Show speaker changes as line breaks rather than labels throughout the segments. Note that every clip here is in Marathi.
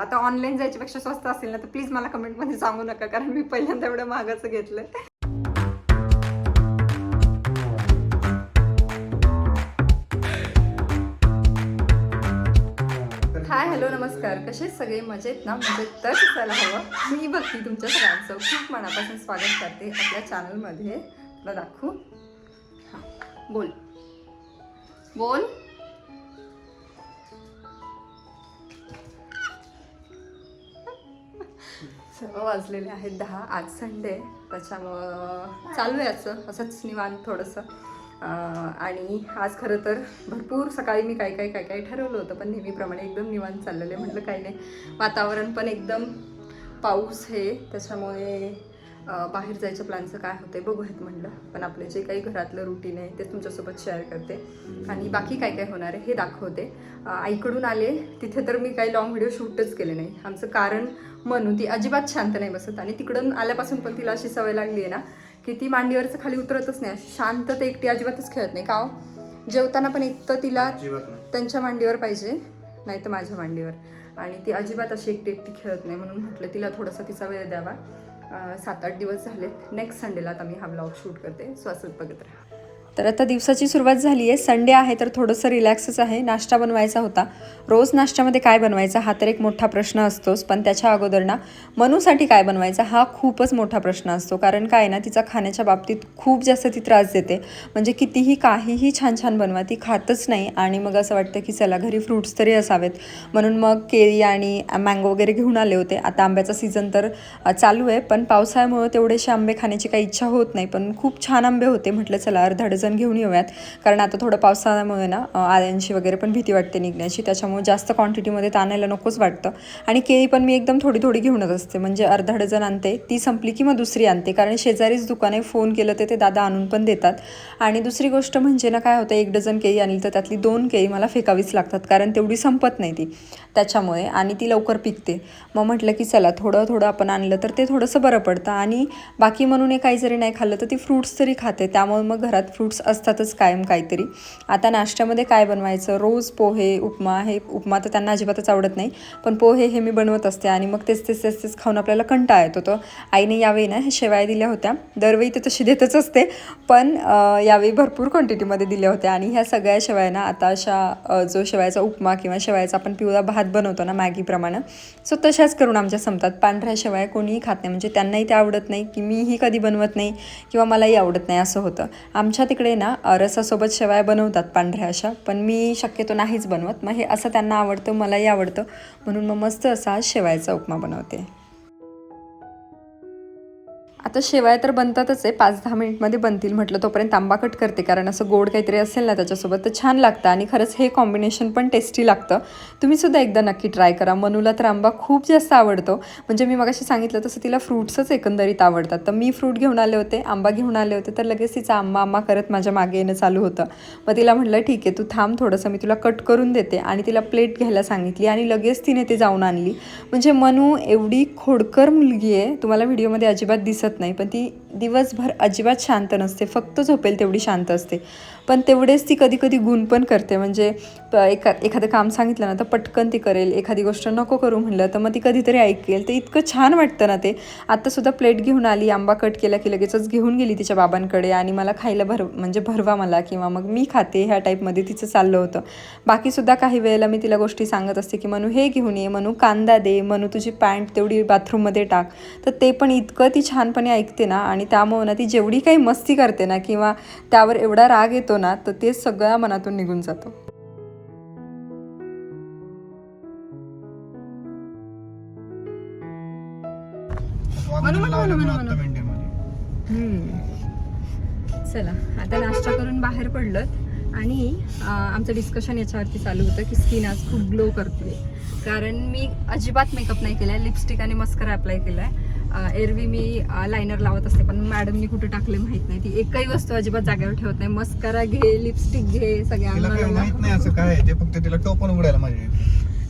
आता ऑनलाईन जायच्यापेक्षा स्वस्त असेल ना तर प्लीज मला कमेंटमध्ये सांगू नका कारण मी पहिल्यांदा एवढं महागाचं घेतलंय. हाय हॅलो नमस्कार. कसे सगळे? मजेत ना? म्हणजे मजेत तर असायला हवं. मी बघती तुमच्या सगळ्यांचं. खूप मनापासून स्वागत करते आपल्या चॅनलमध्ये तुला दाखवू? हां बोल. बोल. वाजलेले आहेत दहा. आज संडे त्याच्यामुळं चालू आहे असं असंच निवांत थोडंसं. आणि आज खरं तर भरपूर सकाळी मी काय काय काय काय ठरवलं होतं पण नेहमीप्रमाणे एकदम निवांत चाललेलं आहे. म्हटलं काही नाही. वातावरण पण एकदम पाऊस हे त्याच्यामुळे बाहेर जायच्या प्लॅनचं काय होतं बघूयात म्हटलं. पण आपले जे काही घरातलं रुटीन आहे ते तुमच्यासोबत शेअर करते. आणि बाकी काय काय होणार आहे हे दाखवते. आईकडून आले. तिथे तर मी काही लॉंग व्हिडिओ शूटच केले नाही. आमचं कारण म्हणून ती अजिबात शांत नाही बसत. आणि तिकडून आल्यापासून पण तिला अशी सवय लागली आहे ना की ती मांडीवरचं खाली उतरतच नाही. शांत ते एकटी अजिबातच खेळत नाही. का हो? जेवताना पण एक तर तिला त्यांच्या मांडीवर पाहिजे नाही तर माझ्या मांडीवर. आणि ती अजिबात अशी एकटी एकटी खेळत नाही म्हणून म्हटलं तिला थोडासा तिचा वेळ द्यावा. सात आठ दिवस झालेत. नेक्स्ट संडेला आता मी हा ब्लॉग शूट करते. सो असंच बघत राहा. तर आता दिवसाची सुरुवात झाली आहे. संडे आहे तर थोडंसं रिलॅक्सच आहे. नाश्ता बनवायचा होता. रोज नाश्त्यामध्ये काय बनवायचा हा तर एक मोठा प्रश्न असतोच. पण त्याच्या अगोदर ना मनूसाठी काय बनवायचा हा खूपच मोठा प्रश्न असतो. कारण काय ना तिचा खाण्याच्या बाबतीत खूप जास्त ती त्रास देते. म्हणजे कितीही काहीही छान छान बनवा ती खातच नाही. आणि मग असं वाटतं की चला घरी फ्रूट्स तरी असावेत. म्हणून मग केळी आणि मँगो वगैरे घेऊन आले होते. आता आंब्याचा सीझन तर चालू आहे. पण पावसाळ्यामुळे तेवढेसे आंबे खाण्याची काही इच्छा होत नाही. पण खूप छान आंबे होते. म्हटलं चला अर्धाडच डझन घेऊन येऊयात. कारण आता थोडं पावसाळ्यामुळे ना अ, आळ्यांची वगैरे पण भीती वाटते निघण्याची. त्याच्यामुळे जास्त क्वांटिटीमध्ये ताणायला आणायला नकोच वाटतं. आणि केळी पण मी एकदम थोडी थोडी घेऊनच असते. म्हणजे अर्धा डझन आणते ती संपली की मग दुसरी आणते. कारण शेजारीच दुकाने फोन केलं तर ते दादा आणून पण देतात. आणि दुसरी गोष्ट म्हणजे ना काय होतं एक डझन केळी आणली तर त्यातली दोन केळी मला फेकावीच लागतात. कारण तेवढी संपत नाही ती. त्याच्यामुळे आणि ती लवकर पिकते. मग म्हटलं की चला थोडं थोडं आपण आणलं तर ते थोडंसं बरं पडतं. आणि बाकी म्हणून काही जरी नाही खाल्लं तर ती फ्रूट्स तरी खाते. त्यामुळे मग घरात फ्रूट्स असतातच कायम काहीतरी. आता नाश्त्यामध्ये काय बनवायचं? रोज पोहे उपमा हे उपमा तर त्यांना अजिबातच आवडत नाही. पण पोहे हे मी बनवत असते आणि मग तेच तेच तेच तेच खाऊन आपल्याला कंटाळा येतो तो. आईने यावेळी ना हे शेवाया दिल्या होत्या. दरवेळी ते तशी देतच असते. पण यावेळी भरपूर क्वांटिटीमध्ये दिल्या होत्या. आणि ह्या सगळ्या शेवायांना आता अशा जो शेवयाचा उपमा किंवा शेवयाचा आपण पिवळा भात बनवतो ना मॅगीप्रमाणे सो तशाच करून आमच्या संपतात. पांढऱ्या शेवाय कोणीही खात नाही. म्हणजे त्यांनाही ते आवडत नाही की मीही कधी बनवत नाही किंवा मलाही आवडत नाही असं होतं. आमच्या तिकडे ना रसासोबत शेवया बनवतात पांढऱ्या अशा पण मी शक्यतो नाहीच बनवत. मग हे असं त्यांना आवडतं मलाही आवडतं. म्हणून मग मस्त असा आज शेवयाचा उपमा बनवते. आता शेवया तर बनतातच आहे. पाच दहा मिनिटमध्ये बनतील म्हटलं तोपर्यंत आंबा कट करते कारण असं गोड काहीतरी असेल ना त्याच्यासोबत तर छान लागतं. आणि खरंच हे कॉम्बिनेशन पण टेस्टी लागतं. तुम्हीसुद्धा एकदा नक्की ट्राय करा. मनूला तर आंबा खूप जास्त आवडतो. म्हणजे मी मगाशी सांगितलं तसं तिला फ्रूट्सच एकंदरीत आवडतात. तर मी फ्रूट घेऊन आले होते आंबा घेऊन आले होते तर लगेच तिचा आंबा आंबा करत माझ्या मागे येणं चालू होतं. मग तिला म्हटलं ठीक आहे तू थांब थोडंसं मी तुला कट करून देते. आणि तिला प्लेट घ्यायला सांगितली आणि लगेच तिने ते जाऊन आणली. म्हणजे मनू एवढी खोडकर मुलगी आहे. तुम्हाला व्हिडिओमध्ये अजिबात दिसत नाही. पण ती दिवसभर अजिबात शांत नसते. फक्त झोपेल तेवढी शांत असते. पण तेवढेच ती कधी कधी गुण पण करते. म्हणजे प- एका एखादं काम सांगितलं ना तर पटकन ती करेल. एखादी गोष्ट नको करू म्हणलं तर मग ती कधीतरी ऐकेल. तर इतकं छान वाटतं ना ते. आत्तासुद्धा प्लेट घेऊन आली आंबा कट केला की लगेचच घेऊन गेली तिच्या बाबांकडे आणि मला खायला भर म्हणजे भरवा मला किंवा मग मी खाते ह्या टाईपमध्ये तिचं चाललं होतं. बाकीसुद्धा काही वेळेला मी तिला गोष्टी सांगत असते की मनू हे घेऊन ये. मनू कांदा दे. मनू तुझी पॅन्ट तेवढी बाथरूममध्ये टाक. तर ते पण इतकं ती छानपणे ऐकते ना आणि त्यामुळं ना ती जेवढी काही मस्ती करते ना किंवा त्यावर एवढा राग येतो ना तर ते सगळ्या मनातून निघून जातो. चला आता नाश्ता करून बाहेर पडलं आणि आमचं डिस्कशन याच्यावरती चालू होतं की स्किन आज खूप ग्लो करते कारण मी अजिबात मेकअप नाही केलाय लिपस्टिक आणि मस्करा अप्लाय केलाय. एरवी मी लायनर लावत असते पण मॅडमनी कुठे टाकले माहीत नाही. ती एकही वस्तू अजिबात जागेवर ठेवत नाही. मस्करा घे लिपस्टिक घे सगळ्या
तिला काही माहीत नाही असं काय आहे, ते फक्त तिला टोपण उघडायला माझे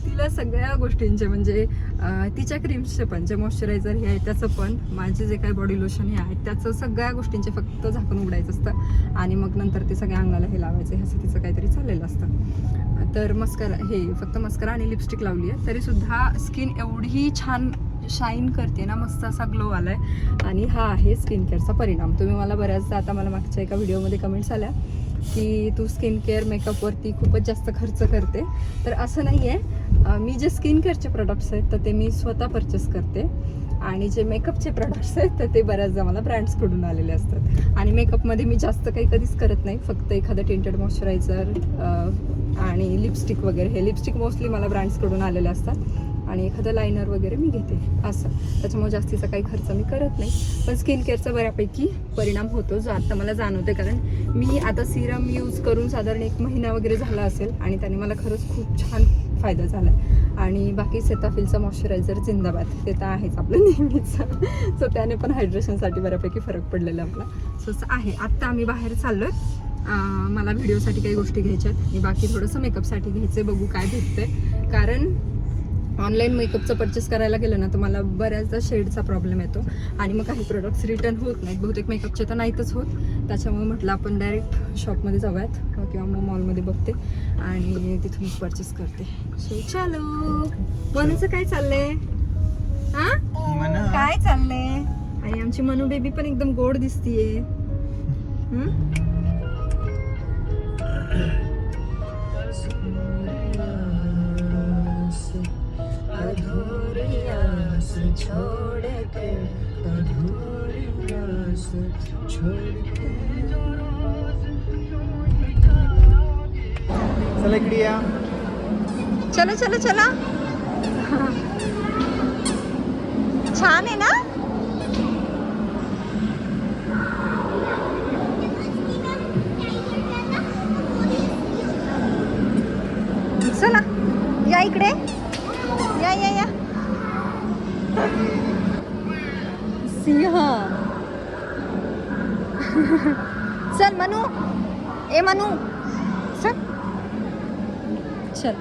तिला सगळ्या गोष्टींचे म्हणजे अं, तिच्या क्रीम्सचे पण जे मॉइश्चरायझर हे आहे त्याचं पण माझे जे काही बॉडी लोशन हे आहे त्याचं सगळ्या गोष्टींचे फक्त झाकण उघडायचं असतं. आणि मग नंतर ते सगळ्या अंगाला हे लावायचं हे असं तिचं काहीतरी चाललेलं असतं. तर मस्करा हे फक्त मस्करा आणि लिपस्टिक लावली आहे. तरीसुद्धा स्किन एवढी छान शाईन करते ना मस्त असा ग्लो आलाय. आणि हा आहे स्किन केअरचा परिणाम. तुम्ही मला बऱ्याचदा आता मला मागच्या एका व्हिडिओमध्ये कमेंट्स आल्या की तू स्किन केअर मेकअपवरती खूपच जास्त खर्च करते. तर असं नाही आहे मी जे स्किन केअरचे प्रोडक्ट्स आहेत तर ते मी स्वतः परचेस करते. आणि जे मेकअपचे प्रोडक्ट्स आहेत तर ते बऱ्याचदा मला ब्रँड्सकडून आलेले असतात. आणि मेकअपमध्ये मी जास्त काही कधीच करत नाही. फक्त एखादं टिंटेड मॉइश्चरायझर आणि लिपस्टिक वगैरे. हे लिपस्टिक मोस्टली मला ब्रँड्सकडून आलेले असतात. आणि एखादं लायनर वगैरे मी घेते. असं. त्याच्यामुळे जास्तीचा काही खर्च मी करत नाही. पण स्किन केअरचा बऱ्यापैकी परिणाम होतो जो आता मला जाणवते कारण मी आता सिरम यूज करून साधारण एक महिना वगैरे झाला असेल आणि त्याने मला खरंच खूप छान फायदा झाला आणि बाकी सेताफिलचा मॉइश्चरायझर जिंदाबाद. ते तर आहेच आपलं नेहमीचं. सो त्याने पण हायड्रेशनसाठी बऱ्यापैकी फरक पडलेला आपला. सो आहे. आत्ता आम्ही बाहेर चाललो आहे मला व्हिडिओसाठी काही गोष्टी घ्यायच्या आहेत. आणि बाकी थोडंसं मेकअपसाठी घ्यायचं आहे बघू काय भेटतंय. कारण ऑनलाईन मेकअपचं परचेस करायला गेलं ना तर मला बऱ्याचदा शेडचा प्रॉब्लेम येतो. आणि मग काही प्रोडक्ट्स रिटर्न होत नाहीत. बहुतेक मेकअपचे तर नाहीतच होत. त्याच्यामुळे म्हटलं आपण डायरेक्ट शॉपमध्ये जाऊयात किंवा मग मॉलमध्ये बघते आणि तिथून परचेस करते. सो चालो. मनूचं काय चाललंय? हा? काय चाललंय? आणि आमची मनू बेबी पण एकदम गोड दिसतीये. हम्म?
चला इकडे या
चलो चलो चला छान आहे ना? चला। या इकडे। या या या। सिंह. चल मनू. ए मनू चल चल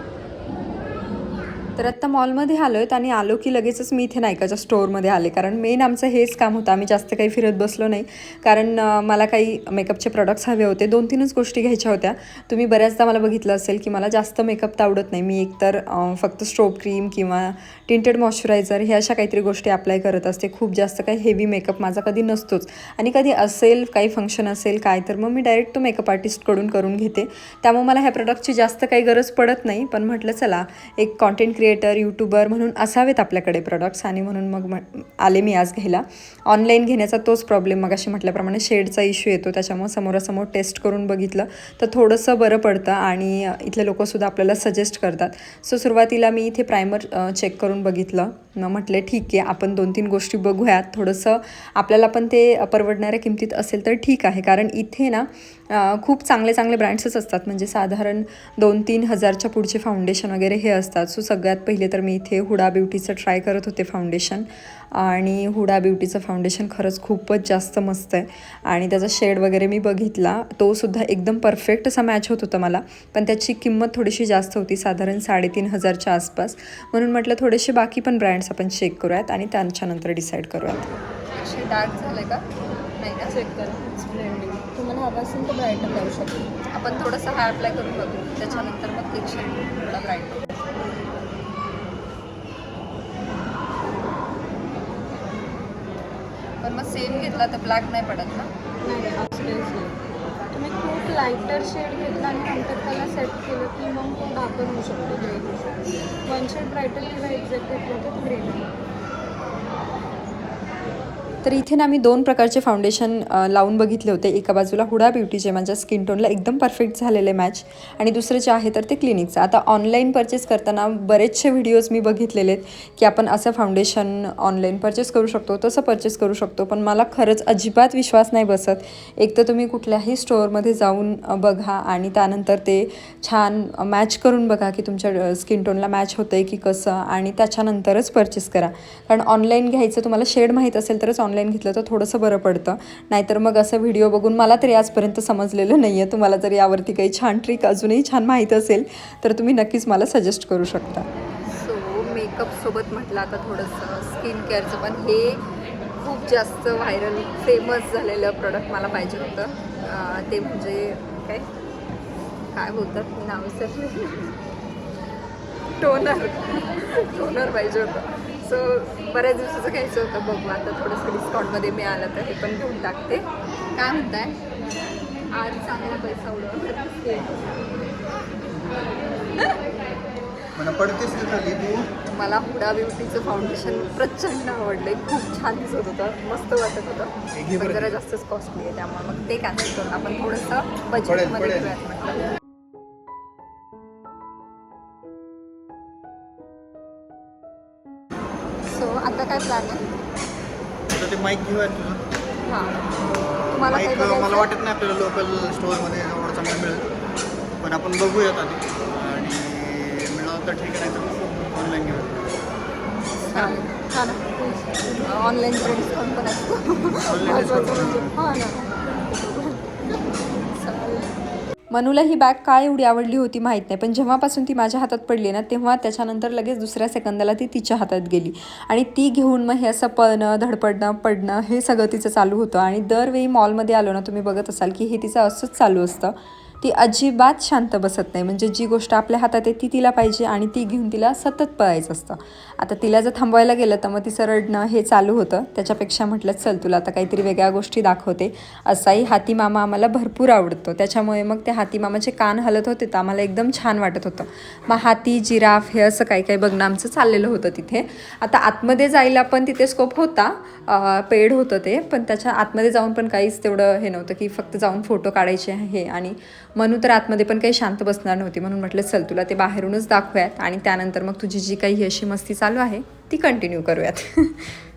तर आत्ता मॉलमध्ये आलो आहेत आणि आलो की लगेचच मी इथे नायकाच्या स्टोअरमध्ये आले. कारण मेन आमचं हेच काम होतं. आम्ही जास्त काही फिरत बसलो नाही. कारण मला काही मेकअपचे प्रोडक्ट्स हवे होते. दोन तीनच गोष्टी घ्यायच्या होत्या. तुम्ही बऱ्याचदा मला बघितलं असेल की मला जास्त मेकअप तर आवडत नाही. मी एकतर फक्त स्ट्रोब क्रीम किंवा टिंटेड मॉइश्चरायझर हे अशा काहीतरी गोष्टी अप्लाय करत असते. खूप जास्त काही हेवी मेकअप माझा कधी नसतोच. आणि कधी असेल काही फंक्शन असेल काय तर मग मी डायरेक्ट तो मेकअप आर्टिस्टकडून करून घेते. त्यामुळे मला ह्या प्रॉडक्टची जास्त काही गरज पडत नाही. पण म्हटलं चला एक कॉन्टेंट क्रिएट क्रिएटर यूट्यूबर म्हणून असावेत आपल्याकडे प्रोडक्ट्स आणि म्हणून मग म्हण- आले मी आज घ्यायला. ऑनलाईन घेण्याचा तोच प्रॉब्लेम मग अशी म्हटल्याप्रमाणे शेडचा इश्यू येतो. त्याच्यामुळे समोरासमोर टेस्ट करून बघितलं तर थोडंसं बरं पडतं आणि इथले लोकंसुद्धा आपल्याला सजेस्ट करतात. सो सुरुवातीला मी इथे प्रायमर चेक करून बघितलं. मग म्हटले ठीक आहे आपण दोन तीन गोष्टी बघूयात. थोडंसं आपल्याला पण ते परवडणाऱ्या किमतीत असेल तर ठीक आहे. कारण इथे ना खूप चांगले चांगले ब्रँड्सच असतात. म्हणजे साधारण दोन तीन हजारच्या पुढचे फाउंडेशन वगैरे हे असतात. सो सगळ्यात पहिले तर मी इथे हुडा ब्युटीचं ट्राय करत होते फाउंडेशन आणि हुडा ब्युटीचं फाउंडेशन खरंच खूपच जास्त मस्त आहे. आणि त्याचा शेड वगैरे मी बघितला तो सुद्धा एकदम परफेक्ट असा मॅच होत होता मला. पण त्याची किंमत थोडीशी जास्त होती साधारण साडेतीन हजारच्या आसपास. म्हणून म्हटलं थोडेसे बाकी पण ब्रँड्स आपण चेक करूयात आणि त्यांच्यानंतर डिसाईड करूयात. डार्क झालं का? नाही का? चेक करा. तुम्हाला हवा असेल तर ब्राईटनर लावू शकतो. आपण थोडंसं हा अप्लाय करून बघू. त्याच्यानंतर मग एक शेड थोडा ब्राईट पण मग सेम घेतला तर ब्लॅक नाही पडत ना?
नाही तुम्ही खूप लायटर शेड घेतला आणि नंतर त्याला सेट केलं की मग तो डार्कर होऊ शकतो. ग्रे होऊ शकतो वन शेड ब्रायटर किंवा एक्झॅक्ट घेतलं तर ग्रे
तर इथे ना मी दोन प्रकारचे फाउंडेशन लावून बघितले होते. एका बाजूला हुडा ब्युटी जे माझ्या स्किन टोनला एकदम परफेक्ट झालेले मॅच आणि दुसरं जे आहे तर ते क्लिनिकचं आता ऑनलाईन परचेस करताना बरेचसे व्हिडिओज मी बघितलेले आहेत की आपण असं फाउंडेशन ऑनलाईन परचेस करू शकतो तसं परचेस करू शकतो पण मला खरंच अजिबात विश्वास नाही बसत. एक तर तुम्ही कुठल्याही स्टोअरमध्ये जाऊन बघा आणि त्यानंतर ते छान मॅच करून बघा की तुमच्या स्किन टोनला मॅच होतं आहे की कसं आणि त्याच्यानंतरच परचेस करा. कारण ऑनलाईन घ्यायचं तुम्हाला शेड माहीत असेल तरच ऑनलाईन घेतलं तर थोडंसं बरं पडतं. नाहीतर मग असं व्हिडिओ बघून मला तरी आजपर्यंत समजलेलं नाही आहे तुम्हाला जर यावरती काही छान ट्रिक अजूनही छान माहीत असेल तर तुम्ही नक्कीच मला सजेस्ट करू शकता. सो मेकअपसोबत म्हटलं आता थोडंसं स्किन केअरचं पण हे खूप जास्त व्हायरल फेमस झालेलं प्रोडक्ट मला पाहिजे होतं. ते म्हणजे काय? काय बोलतात? नाव विसरले. टोनर टोनर पाहिजे होतं. सो बऱ्याच दिवसाचं घ्यायचं होतं. बघू आता थोडंसं डिस्काउंटमध्ये मिळालं तर हे पण घेऊन टाकते. काय म्हणताय? आज चांगला पैसा उडवला.
मला
हुडा ब्युटीचं फाउंडेशन प्रचंड आवडले खूप छान दिसत होतं. मस्त वाटत होतं. जरा जास्तच कॉस्टली आहे त्यामुळे. मग ते कॅन्सल करून आपण थोडंसं बजेटमध्ये
माईक घेऊया तुझं?
हां. तुम्हाला काही
माईक मला
बघायचं?
वाटत नाही आपल्याला लोकल स्टोअरमध्ये एवढं चांगलं मिळेल. पण आपण बघूयात आधी. आणि मिळालं तर ठीक आहे नाही तर ऑनलाईन घेऊया
चालेल. हा ना. ऑनलाईन डिस्काउंट पण असतो
Online discount.
महत्त्वाचं
पण
म्हणजे. हा ना. मनूला ही बॅग काय एवढी आवडली होती माहीत नाही पण जेव्हापासून ती माझ्या हातात पडली ना तेव्हा त्याच्यानंतर लगेच दुसऱ्या सेकंदाला ती तिच्या हातात गेली. आणि ती घेऊन मग हे असं पळणं धडपडणं पडणं हे सगळं तिचं चालू होतं. आणि दरवेळी मॉलमध्ये आलो ना तुम्ही बघत असाल की हे तिचं असंच चालू असतं. ती अजिबात शांत बसत नाही. म्हणजे जी गोष्ट आपल्या हातात आहे ती तिला पाहिजे आणि ती घेऊन तिला सतत पळायचं असतं. आता तिला जर थांबवायला गेलं तर मग ती सरडणं हे चालू होतं. त्याच्यापेक्षा म्हटलं चल तुला आता काहीतरी वेगळ्या गोष्टी दाखवते. असाही हाती मामा आम्हाला भरपूर आवडतो. त्याच्यामुळे मग त्या हाती मामाचे कान हलत होते तर आम्हाला एकदम छान वाटत होतं. मग हाती जिराफ हे असं काही काही बघणं आमचं चाललेलं होतं तिथे. आता आतमध्ये जायला पण तिथे स्कोप होता. पेड होतं ते. पण त्याच्या आतमध्ये जाऊन पण काहीच तेवढं हे नव्हतं की फक्त जाऊन फोटो काढायचे आहे आणि मनू तर आतमध्ये पण काही शांत बसणार नव्हती. म्हणून म्हटलं चल तुला ते बाहेरूनच दाखवूयात आणि त्यानंतर मग तुझी जी काही अशी मस्ती चालू आहे ती कंटिन्यू करूयात.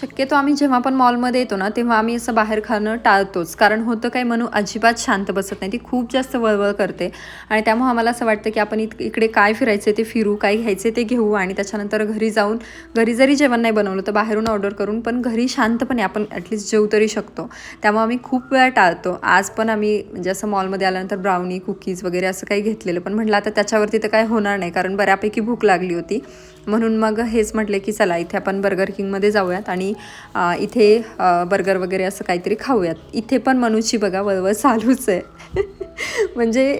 शक्यतो आम्ही जेव्हा पण मॉलमध्ये येतो ना तेव्हा आम्ही असं बाहेर खाणं टाळतोच. कारण होतं काय म्हणू अजिबात शांत बसत नाही. ती खूप जास्त वळवळ करते. आणि त्यामुळे आम्हाला असं वाटतं की आपण इकडे काय फिरायचं ते फिरू काय घ्यायचे ते घेऊ. आणि त्याच्यानंतर घरी जाऊन घरी जरी जेवण नाही बनवलं तर बाहेरून ऑर्डर करून पण घरी शांतपणे आपण ॲटलिस्ट जेवू तरी शकतो. त्यामुळे आम्ही खूप वेळा टाळतो. आज पण आम्ही म्हणजे असं मॉलमध्ये आल्यानंतर ब्राउनी कुकीज वगैरे असं काही घेतलेलं. पण म्हटलं आता त्याच्यावरती तर काय होणार नाही. कारण बऱ्यापैकी भूक लागली होती. म्हणून मग हेच म्हटले की चला इथे आपण बर्गर किंगमध्ये जाऊयात आणि इथे बर्गर वगैरे असं काहीतरी खाऊयात. इथे पण मनूची बघा वळवळ चालूच आहे. म्हणजे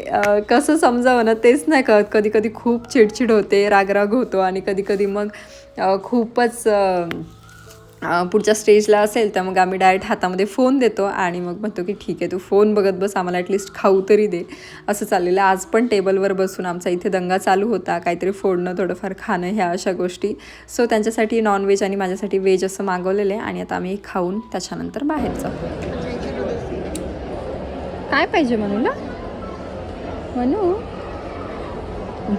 कसं समजावं ना तेच नाही कळत. कधी कधी खूप चिडचिड होते रागराग होतो आणि कधी कधी मग खूपच पुढच्या स्टेजला असेल तर मग आम्ही डायरेक्ट हातामध्ये फोन देतो आणि मग म्हणतो की ठीक आहे तू फोन बघत बस आम्हाला ॲटलिस्ट खाऊ तरी दे. असं चाललेलं. आज पण टेबलवर बसून आमचा इथे दंगा चालू होता. काहीतरी फोडणं थोडंफार खाणं ह्या अशा गोष्टी. सो त्यांच्यासाठी नॉनव्हेज आणि माझ्यासाठी व्हेज असं मागवलेलं आहे आणि आता आम्ही खाऊन त्याच्यानंतर बाहेर जाऊ काय पाहिजे म्हणूला म्हणू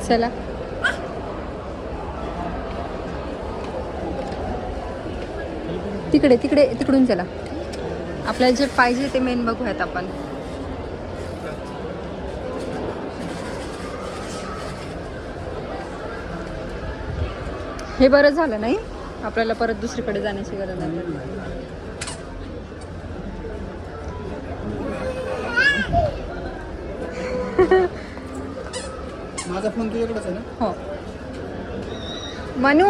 चला. तिकडे तिकडे तिकडून चला. आपल्याला जे पाहिजे ते मेन बघूयात आपण. हे बरं झालं नाही? आपल्याला परत दुसरीकडे जाण्याची गरज नाही.
माझा फोन तुझ्याकडेच आहे ना?
हो. मनू?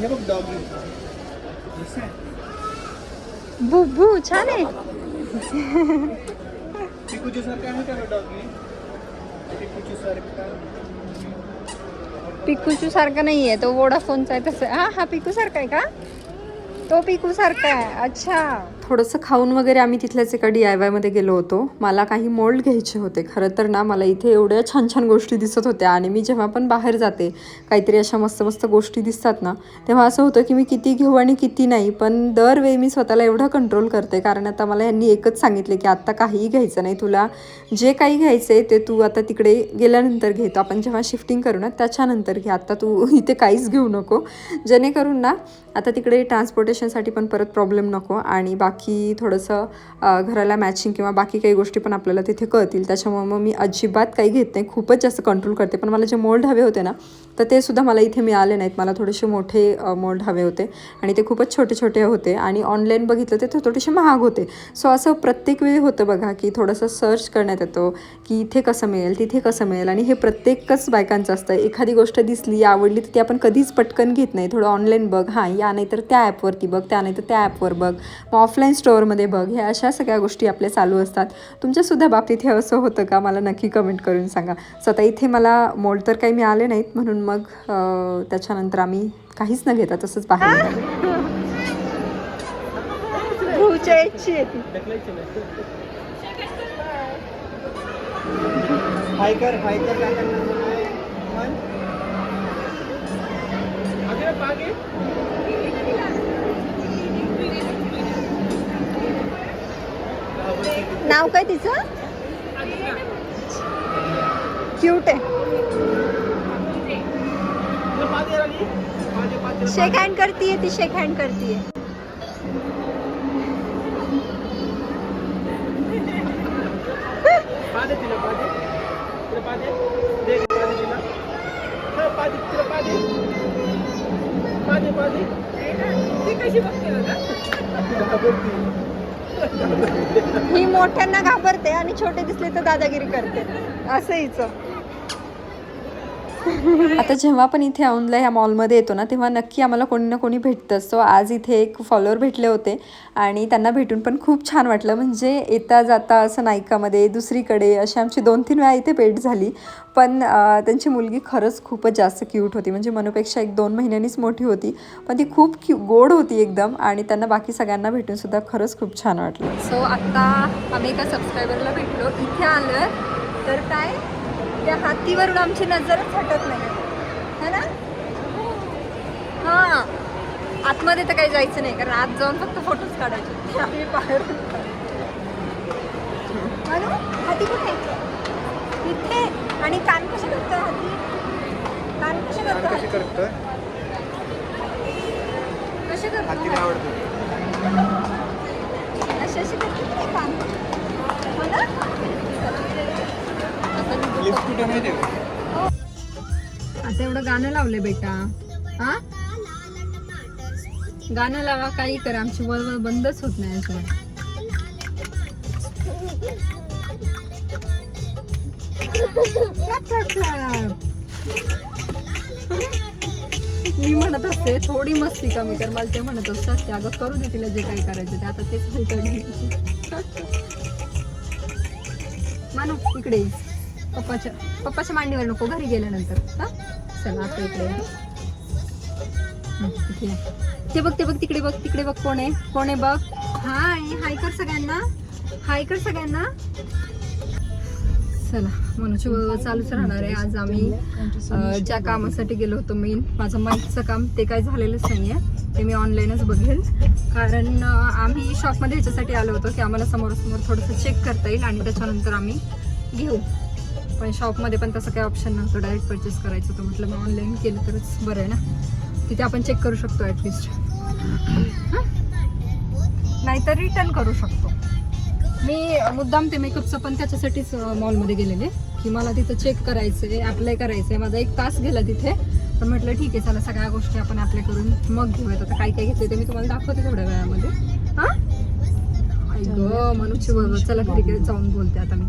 हे बघ डॉगी
बुबू छान। आहे
पिकूची सारखं आहे का डॉगी पिकूची सारखं
पिकूचू सारखा नाही आहे तो वोडाफोनचा आहे तसं हा हा पिकू सारखा आहे का? तो पिकू सारखा आहे अच्छा। थोडंसं खाऊन वगैरे आम्ही तिथल्याच एका डी आय वायमध्ये गेलो होतो. मला काही मोल्ड घ्यायचे होते. खरं तर ना मला इथे एवढ्या छान छान गोष्टी दिसत होत्या आणि मी जेव्हा पण बाहेर जाते काहीतरी अशा मस्त मस्त गोष्टी दिसतात ना तेव्हा असं होतं की मी किती घेऊ आणि किती नाही पण दरवेळी मी स्वतःला एवढं कंट्रोल करते. कारण आता मला यांनी एकच सांगितले की आत्ता काहीही घ्यायचं नाही. तुला जे काही घ्यायचं आहे ते तू आता तिकडे गेल्यानंतर घेतो आपण जेव्हा शिफ्टिंग करू ना त्याच्यानंतर घे. आत्ता तू इथे काहीच घेऊ नको. जेणेकरून ना आता तिकडे ट्रान्सपोर्टेशनसाठी पण परत प्रॉब्लेम नको आणि बाकी बाकी थोडंसं घराला मॅचिंग किंवा बाकी काही गोष्टी पण आपल्याला तिथे कळतील. त्याच्यामुळे मग मी अजिबात काही घेत नाही. खूपच जास्त कंट्रोल करते. पण मला जे मोल्ड हवे होते ना तर ते सुद्धा मला इथे मिळाले नाहीत. मला थोडेसे मोठे मोल्ड हवे होते. आणि ते खूपच छोटे छोटे होते. आणि ऑनलाईन बघितलं ते ते थोडेसे महाग होते. सो असं प्रत्येक वेळी होतं बघा की थोडंसं सर्च करण्यात येतो की इथे कसं मिळेल तिथे कसं मिळेल. आणि हे प्रत्येकच बायकांचं असतं. एखादी गोष्ट दिसली आवडली तर ती आपण कधीच पटकन घेत नाही. थोडं ऑनलाईन बघ. हां या नाही तर त्या ॲपवरती बघ त्या नाही तर त्या ॲपवर बघ. मग ऑफलाईन स्टोअरमध्ये बघ ह्या अशा सगळ्या गोष्टी आपल्या चालू असतात. तुमच्यासुद्धा बाबतीत हे असं होतं का? मला नक्की कमेंट करून सांगा. सो आता इथे मला मोल्ड तर काही मिळाले नाहीत म्हणून मग त्याच्यानंतर आम्ही काहीच न घेता तसंच बाहेर निघालो.
भूच्या इच्छी आहे ती
हाय कर हाय कर काकांना मन.
नाव काय तिचं? क्यूट आहे. शेक हँड करतीये ती शेक हँड करतीये. ही मोठ्यांना घाबरते आणि छोटे दिसले तर दादागिरी करते. असं हिचं.
आता जेव्हा पण इथे औंधला ह्या मॉलमध्ये येतो ना तेव्हा नक्की आम्हाला कोणी ना कोणी भेटतं सो आज इथे एक फॉलोअर भेटले होते आणि त्यांना भेटून पण खूप छान वाटलं. म्हणजे येता जाता असं नायकामध्ये दुसरीकडे अशी आमची दोन तीन वेळा इथे भेट झाली. पण त्यांची मुलगी खरंच खूपच जास्त क्यूट होती. म्हणजे मनोपेक्षा एक दोन महिन्यांनीच मोठी होती. पण ती खूप क्यू गोड होती एकदम आणि त्यांना बाकी सगळ्यांना भेटूनसुद्धा खरंच खूप छान वाटलं. सो आत्ता आम्ही एका सबस्क्रायबरला भेटलो. इथे आलं तर काय? त्या हातीवरून आमची नजरच हटत नाही. है ना? हां. आतमध्ये तर काही जायचं नाही कारण आत जाऊन फक्त फोटोज काढायचे. आम्ही बाहेरून म्हणू हाती कुठे? तिथे आणि कान कसे करतो हाती? कान कसे करतो कसे करतो
हातीला आवडतो
असे असे करतो कान? हो ना? आता एवढं गाणं लावले बेटा. हा? गाणं लावा काही करा आमची वळवळ बंदच होत नाही असं मी म्हणत असते थोडी मस्ती कमी कर. मला ते म्हणत असतात ते अगं करू दे तिला जे काही करायचं ते. आता तेच होतं मानू इकडे पप्पाच्या पप्पाच्या मांडीवर नको घरी गेल्यानंतर. हा? चला आता इकडे ते बघ ते बघ तिकडे बघ तिकडे बघ कोण आहे? कोण आहे बघ? हाय हाय कर सगळ्यांना. हाय कर सगळ्यांना. चला मनोज चालूच राहणार आहे आज आम्ही. ज्या कामासाठी गेलो होतो मेन माझं माईकचं काम ते काय झालेलंच नाही आहे ते मी ऑनलाईनच बघेल. कारण आम्ही शॉपमध्ये ह्याच्यासाठी आलो होतो की आम्हाला समोरासमोर थोडंसं चेक करता येईल आणि त्याच्यानंतर आम्ही घेऊ. पण शॉपमध्ये पण तसं काही ऑप्शन नव्हतं. डायरेक्ट परचेस करायचं होतं. म्हटलं मग ऑनलाईन केलं तरच बरं आहे ना? तिथे आपण चेक करू शकतो ॲटलिस्ट नाहीतर रिटर्न करू शकतो. मी मुद्दाम ते मेकअपचं पण त्याच्यासाठीच मॉलमध्ये गेलेले. की मला तिथं चेक करायचं आहे अप्लाय करायचं आहे माझा एक तास गेला तिथे. पण म्हटलं ठीक आहे चला सगळ्या गोष्टी आपण अप्लाय करून मग घेऊयात. आता काय काय घेतलं ते मी तुम्हाला दाखवते थोड्या वेळामध्ये. हां? ग मनूची बरोबर चला ठीक घरी जाऊन बोलते आता मी.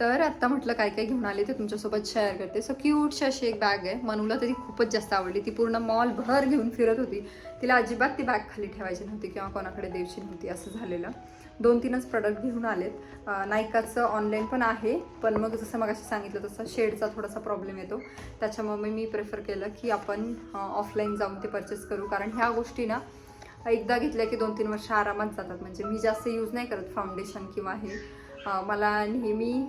तर आत्ता म्हटलं काय काय घेऊन आले ते तुमच्यासोबत शेअर करते. सो क्यूटशी अशी एक बॅग आहे. मनूला तरी खूपच जास्त आवडली. ती पूर्ण मॉल भर घेऊन फिरत होती. तिला अजिबात ती बॅग खाली ठेवायची नव्हती किंवा कोणाकडे द्यायची नव्हती असं झालेलं. दोन तीनच प्रॉडक्ट घेऊन आलेत. नायकाचं ऑनलाईन पण आहे. पण मग जसं मग सांगितलं तसं शेडचा थोडासा प्रॉब्लेम येतो. त्याच्यामुळे मी प्रेफर केलं की आपण ऑफलाईन जाऊन ते परचेस करू. कारण ह्या गोष्टी ना एकदा घेतल्या की दोन तीन वर्ष आरामात जातात. म्हणजे मी जास्त यूज नाही करत फाउंडेशन किंवा हे. मला नेहमी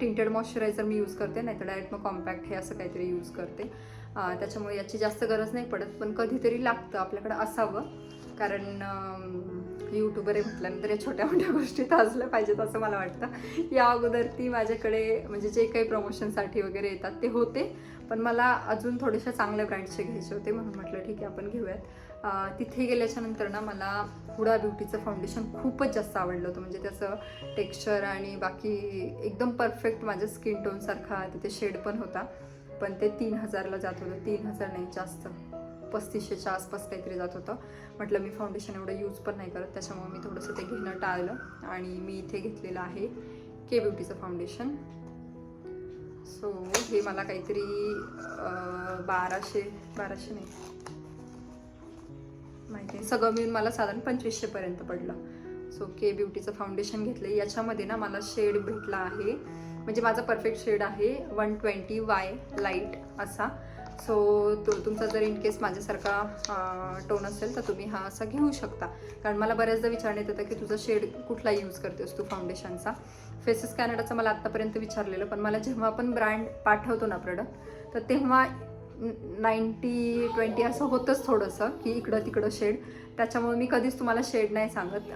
टिंटेड मॉइश्चरायझर मी यूज करते नाही तर डायरेक्ट मग कॉम्पॅक्ट हे असं काहीतरी यूज करते. त्याच्यामुळे याची जास्त गरज नाही पडत पण कधीतरी लागतं आपल्याकडं असावं. कारण यूट्यूबर आहे म्हटल्यानंतर या छोट्या मोठ्या गोष्टी ताजल्या पाहिजेत असं मला वाटतं. या अगोदर ती माझ्याकडे म्हणजे जे काही प्रमोशनसाठी वगैरे येतात ते होते. पण मला अजून थोडेशा चांगल्या ब्रँडचे घ्यायचे होते म्हणून म्हटलं ठीक आहे आपण घेऊयात. तिथे गेल्याच्यानंतर ना मला हुडा ब्युटीचं फाउंडेशन खूपच जास्त आवडलं होतं. म्हणजे त्याचं टेक्स्चर आणि बाकी एकदम परफेक्ट माझ्या स्किन टोनसारखा तिथे शेड पण होता. पण ते तीन हजारला जात होतं. तीन हजार नाही जास्त. पस्तीसशेच्या आसपास काहीतरी जात होतं. म्हटलं मी फाउंडेशन एवढं यूज पण नाही करत. त्याच्यामुळे मी थोडंसं ते घेणं टाळलं. आणि मी इथे घेतलेलं आहे के ब्युटीचं फाउंडेशन सो हे मला काहीतरी बाराशे बाराशे नाही. माहिती आहे. सगळं मिळून मला साधारण पंचवीसशेपर्यंत पडलं. सो के ब्युटीचं फाउंडेशन घेतलं याच्यामध्ये ना मला शेड भेटला आहे. म्हणजे माझा परफेक्ट शेड आहे वन ट्वेंटी वाय लाइट असा. सो तो तुमचा जर इन केस माझ्यासारखा टोन असेल तर तुम्ही हा असा घेऊ शकता. कारण मला बऱ्याचदा विचारण्यात येतं की तुझा शेड कुठला यूज करतेस तू फाउंडेशनचा फेसेस कॅनडाचा मला आत्तापर्यंत विचारलेलं पण मला जेव्हा आपण ब्रँड पाठवतो ना प्रोडक्ट तर तेव्हा नाईन्टी ट्वेंटी असं होतंच थोडंसं की इकडं तिकडं शेड. त्याच्यामुळे मी कधीच तुम्हाला शेड नाही सांगत.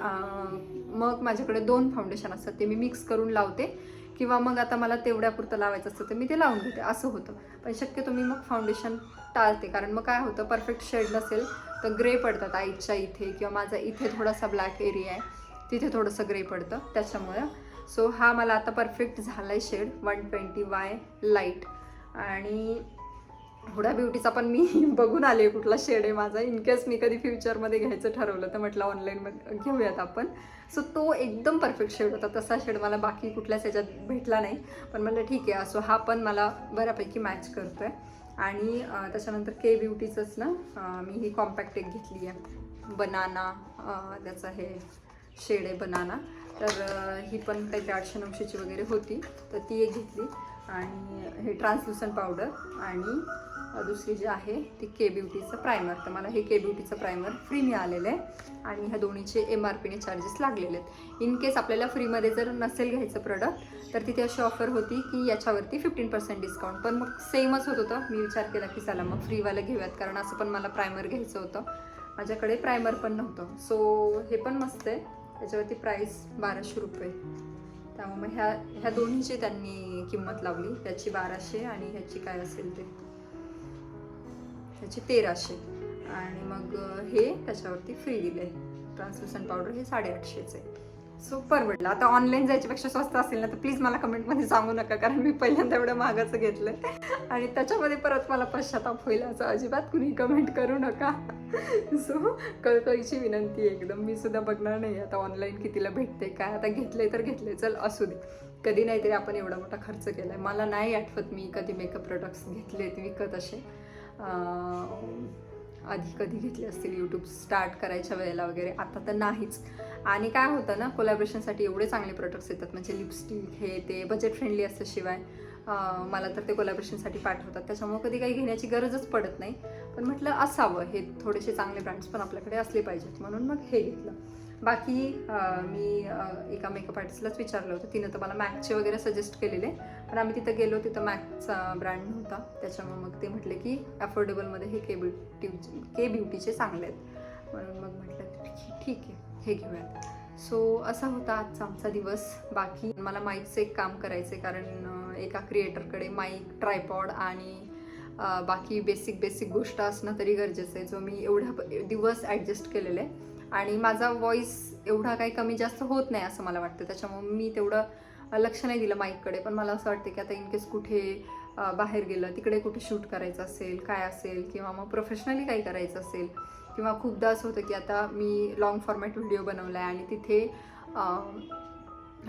मग माझ्याकडे दोन फाउंडेशन असतात ते मी मिक्स करून लावते. किंवा मग आता मला तेवढ्यापुरतं लावायचं असतं तर मी ते लावून घेते असं होतं. पण शक्यतो मी मग फाउंडेशन टाळते कारण मग काय होतं परफेक्ट शेड नसेल तर ग्रे पडतात आईच्या इथे किंवा माझा इथे थोडासा ब्लॅक एरिया आहे तिथे थोडंसं ग्रे पडतं. त्याच्यामुळं. सो हा मला आता परफेक्ट झाला आहे shade one twenty Y light. आणि हुडा ब्युटीचा पण मी बघून आले कुठला शेड आहे माझा. इनकेस मी कधी फ्युचरमध्ये घ्यायचं ठरवलं तर म्हटलं ऑनलाईन घेऊयात आपण. सो तो एकदम परफेक्ट शेड होता. तसा शेड मला बाकी कुठल्याच ह्याच्यात भेटला नाही. पण म्हटलं ठीक आहे. असो हा पण मला बऱ्यापैकी मॅच करतो आहे आणि त्याच्यानंतर के ब्युटीचंच ना मी ही कॉम्पॅक्ट एक घेतली आहे बनाना त्याचं हे शेड आहे बनाना तर ही पण काहीतरी आठशे नऊशेची वगैरे होती. तर ती एक घेतली. आणि हे ट्रान्सल्युसन पावडर आणि दुसरी जी आहे ती के ब्युटीचं प्रायमर तर मला हे के ब्युटीचं प्रायमर फ्री मिळालेलं आहे. आणि ह्या दोन्हीचे एम आर पीने चार्जेस लागलेले आहेत. इन केस आपल्याला फ्रीमध्ये जर नसेल घ्यायचं प्रोडक्ट तर तिथे अशी ऑफर होती की याच्यावरती फिफ्टीन पर्सेंट डिस्काउंट पण मग सेमच होत होतं. मी विचार केला की चला मग फ्रीवालं घेऊयात. कारण असं पण मला प्रायमर घ्यायचं होतं. माझ्याकडे प्रायमर पण नव्हतं. सो हे पण मस्त आहे. त्याच्यावरती प्राईस बाराशे रुपये. त्यामुळे मग ह्या ह्या दोन्हीची त्यांनी किंमत लावली. त्याची बाराशे आणि ह्याची काय असेल ते. ह्याची तेराशे आणि मग हे त्याच्यावरती फ्री दिले ट्रान्सल्युसन पावडर हे साडेआठशेच आहे. सो परवडलं आता ऑनलाईन जायच्यापेक्षा स्वस्त असेल ना तर प्लीज मला कमेंटमध्ये सांगू नका कारण मी पहिल्यांदा एवढं महागाचं घेतलं आणि त्याच्यामध्ये परत मला पश्चाताप होईल असं अजिबात कुणी कमेंट करू नका. सो कळकळीची विनंती आहे एकदम. मी सुद्धा बघणार नाही आता ऑनलाईन कितीला भेटते काय आता घेतलंय तर घेतलंय. चल असू दे. कधी नाहीतरी आपण एवढा मोठा खर्च केलाय. मला नाही आठवत मी कधी मेकअप प्रोडक्ट्स घेतलेत विकत असे. आधी कधी घेतले असतील यूट्यूब स्टार्ट करायच्या वेळेला वगैरे आता तर नाहीच. आणि काय होतं ना कोलॅबरेशनसाठी एवढे चांगले प्रोडक्ट्स येतात म्हणजे लिपस्टिक हे ते बजेट फ्रेंडली असतं शिवाय. मला तर ते कोलॅबरेशनसाठी पाठवतात. त्याच्यामुळे कधी काही घेण्याची गरजच पडत नाही. पण म्हटलं असावं हे थोडेसे चांगले ब्रँड्स पण आपल्याकडे असले पाहिजेत. म्हणून मग हे घेतलं. बाकी मी एका मेकअप आर्टिस्टलाच विचारलं होतं. तिनं तर मला मॅकचे वगैरे सजेस्ट केलेले. पण आम्ही तिथं गेलो तिथं मॅकचा ब्रँड नव्हता. त्याच्यामुळे मग ते म्हटले की अफोर्डेबलमध्ये हे के ब्युटी के ब्युटीचे चांगले आहेत. म्हणून मग म्हटलं "ठीक- आहे हे घेऊयात. सो असा होता आजचा आमचा दिवस. बाकी मला माईकचं एक काम करायचं आहे कारण एका क्रिएटरकडे माईक ट्रायपॉड आणि बाकी बेसिक बेसिक गोष्ट असणं तरी गरजेचं आहे. जो मी एवढ्या दिवस ॲडजस्ट केलेले आहे. आणि माझा व्हॉइस एवढा काही कमी जास्त होत नाही असं मला वाटतं. त्याच्यामुळे मी तेवढं लक्ष नाही दिलं माईककडे पण मला असं वाटतं की आता इन केस कुठे बाहेर गेलं तिकडे कुठे शूट करायचं असेल काय असेल किंवा मग प्रोफेशनली काही करायचं असेल किंवा खूपदा असं होतं की आता मी लॉंग फॉर्मॅट व्हिडिओ बनवला आहे आणि तिथे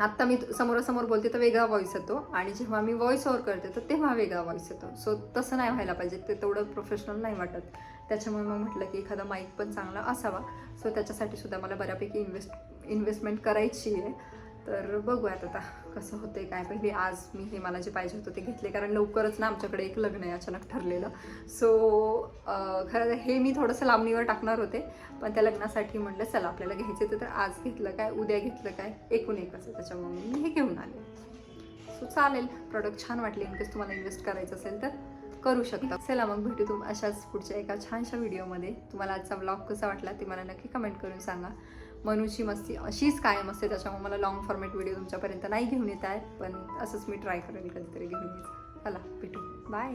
आत्ता मी समोरासमोर बोलते तर वेगळा व्हॉईस येतो आणि जेव्हा मी व्हॉईस ओव्हर करते तर तेव्हा वेगळा व्हॉईस येतो. सो तसं नाही व्हायला पाहिजे ते तेवढं प्रोफेशनल नाही वाटत. त्याच्यामुळे मग म्हटलं की एखादा माईक पण चांगला असावा. सो त्याच्यासाठी सुद्धा मला बऱ्यापैकी इन्व्हेस्ट इन्व्हेस्टमेंट करायची आहे तर बघूयात आता कसं होतंय काय पहिले. आज मी हे मला जे पाहिजे होतं ते घेतले कारण लवकरच ना आमच्याकडे एक लग्न आहे अचानक ठरलेलं. सो खरं हे मी थोडंसं लांबणीवर टाकणार होते पण त्या लग्नासाठी म्हटलं चला आपल्याला घ्यायचं तर आज घेतलं काय उद्या घेतलं काय एकूण एक असं. त्याच्यामुळे मी हे घेऊन आले. सो चालेल. प्रॉडक्ट छान वाटले. इनकेस तुम्हाला इन्व्हेस्ट करायचं असेल तर करू शकता. चला मग भेटू तुम अशाच पुढच्या एका छानशा व्हिडिओमध्ये तुम्हाला आजचा ब्लॉग कसा वाटला ते मला नक्की कमेंट करून सांगा. मनूची मस्ती अशीच कायम असते त्याच्यामुळे मला लॉंग फॉर्मॅट व्हिडिओ तुमच्यापर्यंत नाही घेऊन येत आहेत पण असंच मी ट्राय करेल कधीतरी घेऊन यायचं. चला भेटू. बाय